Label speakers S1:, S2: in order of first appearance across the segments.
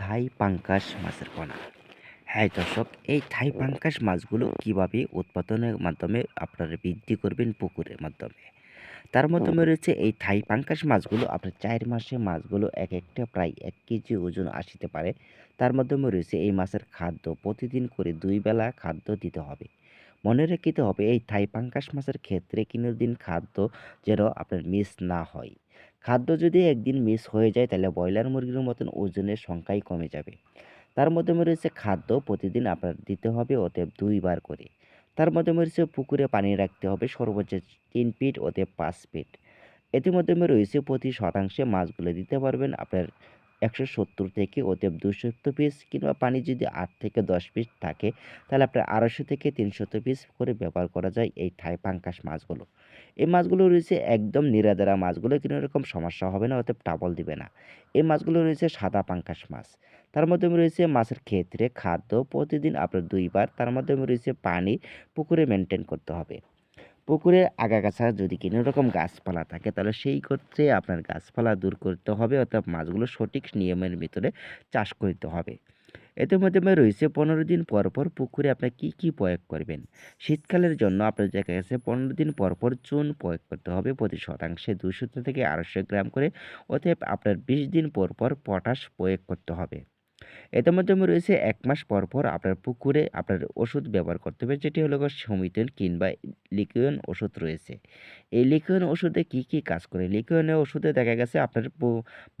S1: থাই পাঙ্কাশ মাছের পোনা হ্যাঁ দর্শক, এই থাই পাঙ্কাশ মাছগুলো কীভাবে উৎপাদনের মাধ্যমে আপনারা বৃদ্ধি করবেন পুকুরের মাধ্যমে? তার মাধ্যমে রয়েছে এই থাই পাঙ্কাশ মাছগুলো। আপনার চার মাসে মাছগুলো এক একটা প্রায় এক কেজি ওজন আসিতে পারে। তার মাধ্যমে রয়েছে এই মাছের খাদ্য। প্রতিদিন করে দুই বেলা খাদ্য দিতে হবে। মনে রাখিতে হবে, এই থাই পাঙ্কাশ মাছের ক্ষেত্রে দিন খাদ্য যেন আপনার মিস না হয়। খাদ্য যদি একদিন মিস হয়ে যায়, তাহলে ব্রয়লার মুরগির মতন ওজনের সংখ্যাই কমে যাবে। তার মাধ্যমে রয়েছে খাদ্য, প্রতিদিন আপনার দিতে হবে অতএব দুইবার করে। তার মাধ্যমে রয়েছে পুকুরে পানি রাখতে হবে, সর্বোচ্চ তিন ফিট অতএব পাঁচ ফিট এটির মাধ্যমে রয়েছে প্রতি শতাংশে মাছগুলো দিতে পারবেন, আপনার একশো সত্তর থেকে অতএব দুশো পিস কিংবা পানি যদি আট থেকে দশ পিস থাকে, তাহলে আপনার আড়াইশো থেকে তিনশত পিস করে ব্যবহার করা যায় এই থাই পাঙ্কাশ মাছগুলো। এই মাছগুলো রয়েছে একদম নিরাদারা মাছগুলো, কোনো রকম সমস্যা হবে না, অতএব টাবল দিবে না। এই মাছগুলো রয়েছে সাদা পাঙ্কাশ মাছ। তার মাধ্যমে রয়েছে মাছের ক্ষেত্রে খাদ্য প্রতিদিন আপনার দুইবার, তার মাধ্যমে রয়েছে পানি পুকুরে মেনটেন করতে হবে। পুকুরের আগাগাছা যদি কোনো রকম গাছপালা থাকে, তাহলে সেই ক্ষেত্রে আপনার গাছপালা দূর করতে হবে, অর্থাৎ মাছগুলো সঠিক নিয়মের ভিতরে চাষ করতে হবে। এতে মাধ্যমে রয়েছে পনেরো দিন পর পর পুকুরে আপনার কী কী প্রয়োগ করবেন? শীতকালের জন্য আপনার দেখা গেছে পনেরো দিন পর পর চুন প্রয়োগ করতে হবে, প্রতি শতাংশে দুশো থেকে আড়াইশো গ্রাম করে, অতএব আপনার বিশ দিন পর পর পটাশ প্রয়োগ করতে হবে। এটার মাধ্যমে রয়েছে এক মাস পর পর আপনার পুকুরে আপনার ওষুধ ব্যবহার করতে হবে, যেটি হলো সমিতন কিংবা লিকুইন ওষুধ রয়েছে। এই লিকুইন ওষুধে কি কি কাজ করে? লিকুইনের ওষুধে দেখা গেছে আপনার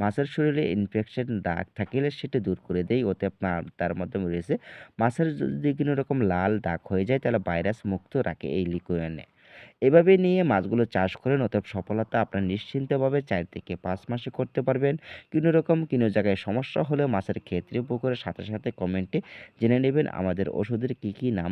S1: মাছের শরীরে ইনফেকশন দাগ থাকলে সেটা দূর করে দেয়, ওতে আপনার, তার মাধ্যমে রয়েছে মাছের যদি কোনো রকম লাল দাগ হয়ে যায়, তাহলে ভাইরাস মুক্ত রাখে এই লিকুইনে। এভাবে নিয়ে মাছগুলো চাষ করেন অতএব সফলতা আপনার নিশ্চিন্তভাবে চার থেকে পাঁচ মাসে করতে পারবেন। কোনো রকম কোনো জায়গায় সমস্যা হলে মাছের ক্ষেত্রে পুকুরের সাথে সাথে কমেন্টে জেনে নেবেন। আমাদের ওষুধের কী কী নাম